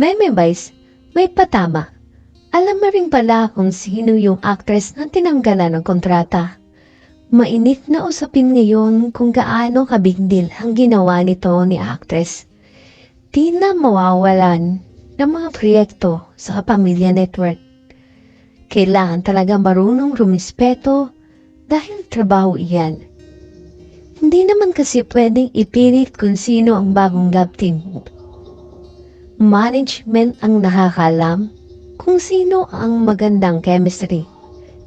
May may vice, may patama. Alam mo rin pala kung sino yung actress na tinanggalan ng kontrata. Mainit na usapin ngayon kung gaano ka big deal ang ginawa nito ni actress. Di na mawawalan ng mga proyekto sa Kapamilya Network. Kailangan talaga marunong rumispeto dahil trabaho iyan. Hindi naman kasi pwedeng ipilit kung sino ang bagong love team. Management ang nakakalam kung sino ang magandang chemistry.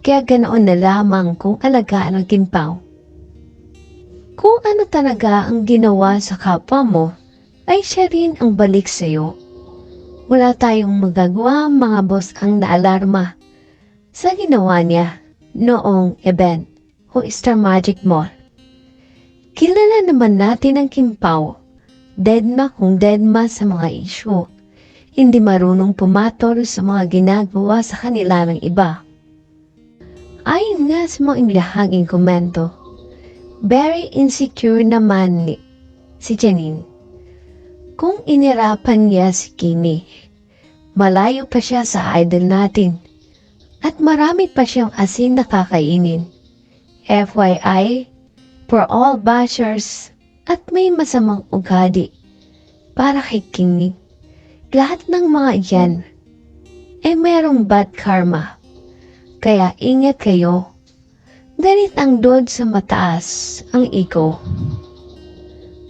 Kaya ganoon na lamang kung alagaan ang kimpaw. Kung ano talaga ang ginawa sa kapwa mo, ay siya rin ang balik sa'yo. Wala tayong magagawa mga boss ang naalarma sa ginawa niya noong event o Star Magic Mall. Kilala naman natin ang Kimpaw. Deadma kung deadma sa mga issue. Hindi marunong pumatol sa mga ginagawa sa kanila ng iba. Ayon nga sa mga inilahaging komento, very insecure naman ni si Janine. Kung inirapan niya si Kimi, malayo pa siya sa idol natin. At marami pa siyang asin na kakainin. FYI, for all bashers at may masamang ugali para kay Kimi. Lahat ng mga iyan eh merong bad karma. Kaya ingat kayo. Ganit ang dod sa mataas ang ego.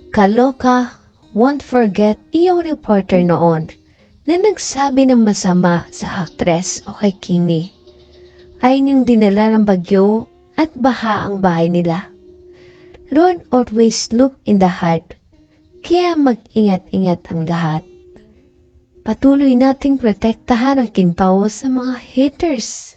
Kaloka, won't forget iyong reporter noon na nagsabi ng masama sa actress o kay Kimi. Ay yung dinala ng bagyo at baha ang bahay nila. Lord always look in the heart. Kaya mag-ingat-ingat ang lahat. Patuloy nating protektahan ang kinpaw sa mga haters.